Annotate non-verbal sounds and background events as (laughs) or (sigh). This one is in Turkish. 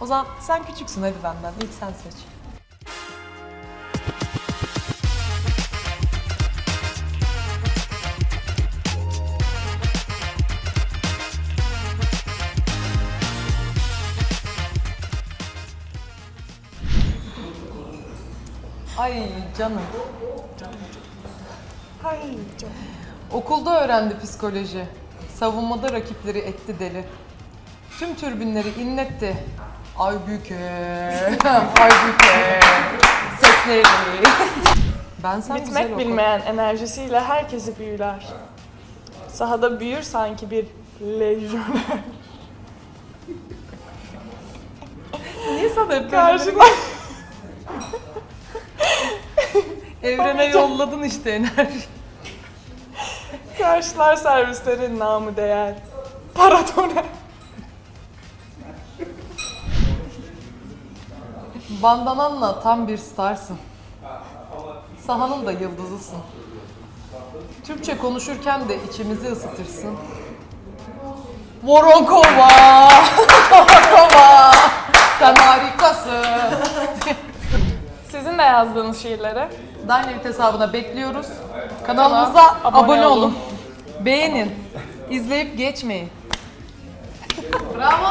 O zaman sen küçüksün hadi benden. İlk sen seç. Ay canım. Ay canım. Okulda öğrendi psikoloji. Savunmada rakipleri etti deli. Tüm türbinleri inletti. Aybüke, (laughs) Aybüke, sesleri. Ben sen Bitmek bilmeyen enerjisiyle herkesi büyüler. Sahada büyür sanki bir lejyoner. Niye sana hep Karşıma Evrene yolladın işte enerji. karşılar servislerin namı değer. Paratone. Bandananla tam bir starsın. Sahanın da yıldızısın. Türkçe konuşurken de içimizi ısıtırsın. Voronkova! Voronkova! Sen harikasın. Sizin de yazdığınız şiirleri Dynamite hesabına bekliyoruz. Kanalımıza abone, abone olun. olun. Beğenin. İzleyip geçmeyin. Bravo!